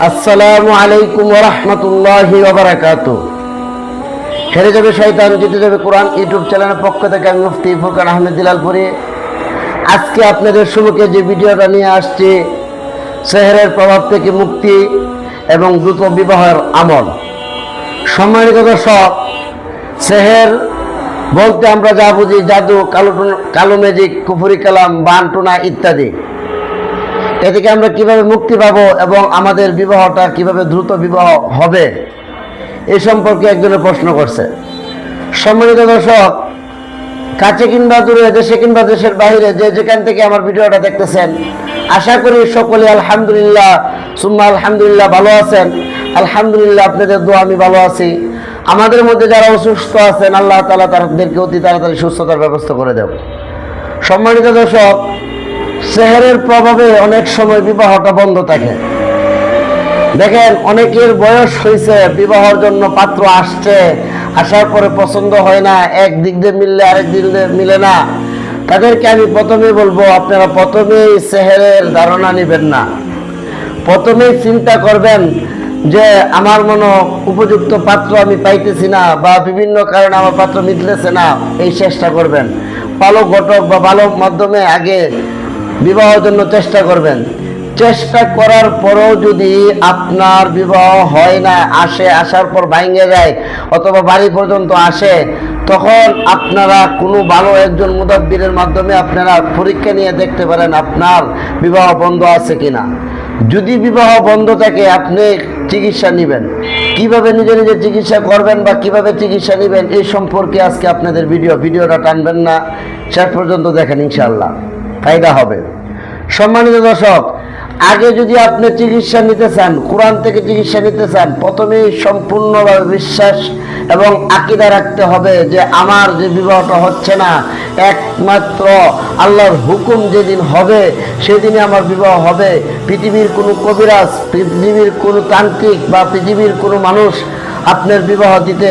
আসসালামু আলাইকুম রহমতুল্লাহি ওবরাকাত হেরে যাবে শয়তান, জিতে যাবে কোরআন ইউটিউব চ্যানেলের পক্ষ থেকে আমি মুফতি ফুরকান আহমেদ দিলালপুরি। আজকে আপনাদের শুরুকে যে ভিডিওটা নিয়ে আসছি, সেহেরের প্রভাব থেকে মুক্তি এবং দ্রুত বিবাহের আমল। সম্মানিত দর্শক, সেহের বলতে আমরা যা বুঝি, জাদু, কালো টুন- কালো ম্যাজিক কুফুরি কালাম বানটুনা ইত্যাদি। এ থেকে আমরা কীভাবে মুক্তি পাবো এবং আমাদের বিবাহটা কীভাবে দ্রুত বিবাহ হবে এই সম্পর্কে একজনের প্রশ্ন করছে। সম্মানিত দর্শক, কাছে কিংবা দূরে, দেশে কিংবা দেশের বাইরে, যে যেখান থেকে আমার ভিডিওটা দেখতেছেন, আশা করি সকলে আলহামদুলিল্লাহ, সুম্মা আলহামদুলিল্লাহ ভালো আছেন। আলহামদুলিল্লাহ আপনাদের দোয়া আমি ভালো আছি। আমাদের মধ্যে যারা অসুস্থ আছেন, আল্লাহ তালা তাদেরকে অতি তাড়াতাড়ি সুস্থতার ব্যবস্থা করে দেব সম্মানিত দর্শক সেহেরের প্রভাবে অনেক সময় বিবাহটা বন্ধ থাকে। দেখেন, অনেকের বয়স হয়েছে, বিবাহের জন্য পাত্র আসছে, আসার পরে পছন্দ হয় না, এক দিক দিয়ে মিললে আরেক দিক দিয়ে মিলে না। তাদেরকে আমি প্রথমে বলব, আপনারা প্রথমেই সেহেরের ধারণা নেবেন না। প্রথমেই চিন্তা করবেন যে, আমার মনে উপযুক্ত পাত্র আমি পাইতেছি না, বা বিভিন্ন কারণে আমার পাত্র মিলতেছে না, এই চেষ্টা করবেন। ভালো ঘটক বা ভালো মাধ্যমে আগে বিবাহের জন্য চেষ্টা করবেন। চেষ্টা করার পরেও যদি আপনার বিবাহ হয় না, আসে, আসার পর ভাঙে যায় অথবা বাড়ি পর্যন্ত আসে, তখন আপনারা কোনো ভালো একজন মুদাব্বিরের মাধ্যমে আপনারা পরীক্ষা নিয়ে দেখতে পারেন আপনার বিবাহ বন্ধ আছে কিনা। যদি বিবাহ বন্ধ থাকে, আপনি চিকিৎসা নেবেন। কীভাবে নিজে নিজে চিকিৎসা করবেন বা কীভাবে চিকিৎসা নেবেন এই সম্পর্কে আজকে আপনাদের ভিডিও। ভিডিওটা টানবেন না। শেষ পর্যন্ত দেখেন ইনশাআল্লাহ। ফায়দা হবে। সম্মানিত দর্শক, আগে যদি আপনি চিকিৎসা নিতে চান, কোরআন থেকে চিকিৎসা নিতে চান, প্রথমেই সম্পূর্ণভাবে বিশ্বাস এবং আকিদা রাখতে হবে যে আমার যে বিবাহটা হচ্ছে না, একমাত্র আল্লাহর হুকুম যেদিন হবে, সেদিনই আমার বিবাহ হবে। পৃথিবীর কোনো কবিরাজ, পৃথিবীর কোনো তান্ত্রিক বা পৃথিবীর কোনো মানুষ আপনার বিবাহ দিতে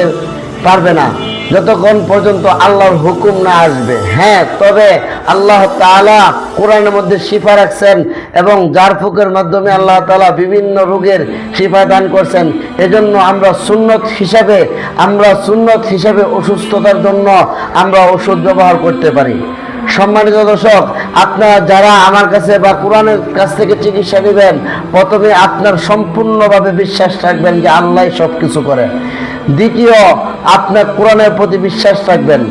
পারবে না। যতক্ষণ পর্যন্ত আল্লাহর হুকুম না আসবে। হ্যাঁ তবে আল্লাহ তাআলা কোরআনের মধ্যে শিফা রাখছেন এবং জারফুকের মাধ্যমে আল্লাহ তাআলা বিভিন্ন রোগের শিফা দান করছেন। এজন্য আমরা সুন্নত হিসাবে, আমরা সুন্নত হিসাবে অসুস্থতার জন্য আমরা ওষুধ ব্যবহার করতে পারি। সম্মানিত দর্শক, আপনারা যারা আমার কাছে বা কোরআনের কাছ থেকে চিকিৎসা নেবেন, প্রথমে আপনার সম্পূর্ণভাবে বিশ্বাস রাখবেন যে আল্লাহ সব কিছু করে। দ্বিতীয় আপনার কোরআনের প্রতি বিশ্বাস রাখবেন।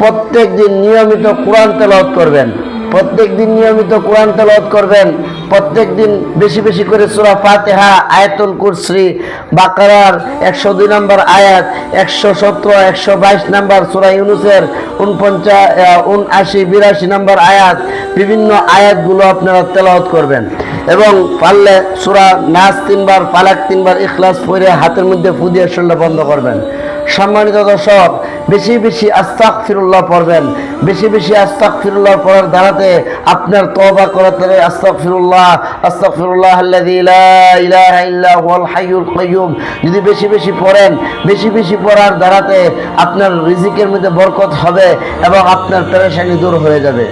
প্রত্যেক দিন নিয়মিত কোরআন তেলাওয়াত করবেন। প্রত্যেক দিন নিয়মিত কোরআন তেলাওয়াত করবেন। প্রত্যেক দিন বেশি বেশি করে সূরা ফাতিহা, আয়াতুল কুরসি, বাকারার একশো দুই নম্বর আয়াত, একশো সতেরো, একশো বাইশ নম্বর সূরা ইউনুসের উনপঞ্চাশ উনআশি, বিরাশি নম্বর আয়াত, বিভিন্ন আয়াতগুলো আপনারা তেলাওয়াত করবেন। এবং পারলে সুরা নাচ তিনবার পালাক তিনবার, ইখলাস পড়ে হাতের মধ্যে ফুদিয়ে শরীরটা বন্ধ করবেন। সম্মানিত দর্শক, বেশি বেশি আস্তাক ফিরুল্লাহ পড়বেন। বেশি বেশি আস্তাক ফিরুল্লাহ পড়ার দ্বারাতে আপনার তওবা করাতে আস্তাক ফিরুল্লাহ আস্তাক ফিরুল্লাহ হাইয়ুল যদি বেশি বেশি পড়েন, বেশি বেশি পড়ার দ্বারাতে আপনার রিজিকের মধ্যে বরকত হবে এবং আপনার পেরেশানি দূর হয়ে যাবে।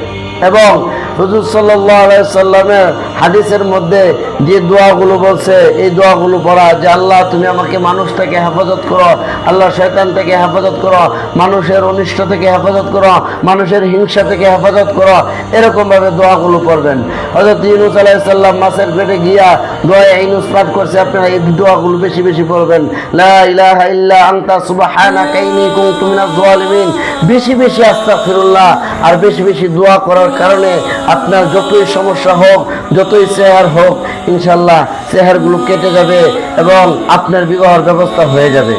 এবং হুজুর সাল্লাহ সাল্লামের হাদিসের মধ্যে যে দোয়াগুলো বলছে, এই দোয়াগুলো পড়া যে আল্লাহ, তুমি আমাকে মানুষ থেকে হেফাজত করো, আল্লাহ শয়তান থেকে হেফাজত করো, মানুষের অনিষ্ট থেকে হেফাজত করো, মানুষের হিংসা থেকে হেফাজত করো, এরকমভাবে দোয়াগুলো পড়বেন। হজরত ইউনুস আলাইসাল্লাম মাসের পেটে গিয়া দোয়া ইউনুস পাঠ করছে, আপনারা এই দোয়াগুলো বেশি বেশি পড়বেন। বেশি বেশি আস্তাগফিরুল্লাহ, আর বেশি বেশি দোয়া করার কারণে আপনার যতই সমস্যা হোক যতই চেহার হোক, ইনশাল্লাহ চেহারগুলো কেটে যাবে এবং আপনার বিবাহের ব্যবস্থা হয়ে যাবে।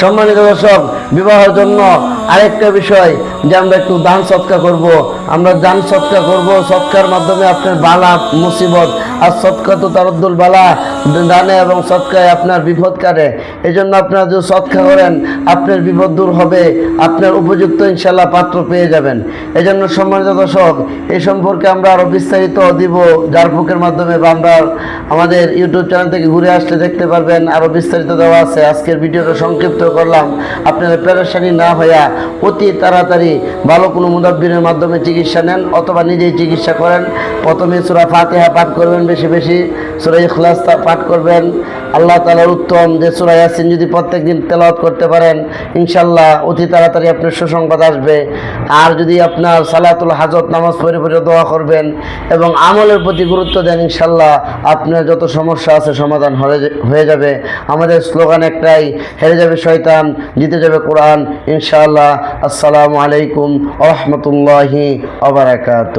সম্মানিত দর্শক, বিবাহের জন্য আরেকটা বিষয় যে আমরা একটু দান সৎকা করব, আমরা দান সৎকা করব, সৎকার মাধ্যমে আপনার বালা, মুসিবত আর সৎকা তো তারদ্দুল বালা, দানে এবং সৎকায় আপনার বিপদ কাটে। এই জন্য আপনারা যদি সৎকা করেন, আপনার বিপদ দূর হবে, আপনার উপযুক্ত ইনশাল্লাহ পাত্র পেয়ে যাবেন। এই জন্য সম্মানিত দর্শক, এই সম্পর্কে আমরা আরও বিস্তারিত দিব জারফুকের মাধ্যমে বা আমরা আমাদের ইউটিউব চ্যানেল থেকে ঘুরে আসলে দেখতে পারবেন আরও বিস্তারিত দেওয়া আছে। আজকের ভিডিওটা সংক্ষিপ্ত করলাম। আপনারা পেরেশানি না হইয়া অতি তাড়াতাড়ি ভালো কোনো মুদাব্বিনের মাধ্যমে চিকিৎসা নেন অথবা নিজেই চিকিৎসা করেন, প্রথমে সুরা ফাতেহা পাঠ করবেন বেশি বেশি। সুরা ইখলাস পাঠ করবেন। আল্লাহ তালার উত্তম যে সুরা ইয়াসিন যদি প্রত্যেক দিন তেলাওয়াত করতে পারেন ইনশাল্লাহ অতি তাড়াতাড়ি আপনার সুসংবাদ আসবে। আর যদি আপনার সালাতুল হাজত নামাজ পড়ে পড়ে দোয়া করবেন এবং আমলের প্রতি গুরুত্ব দেন ইনশাল্লাহ আপনার যত সমস্যা আছে সমাধান হয়ে যাবে। আমাদের স্লোগান একটাই, হেরে যাবে শয়তান, জিতে যাবে কোরআন। ইনশাআল্লাহ, আসসালামু আলাইকুম রহমতুল্লাহি আবরাকাত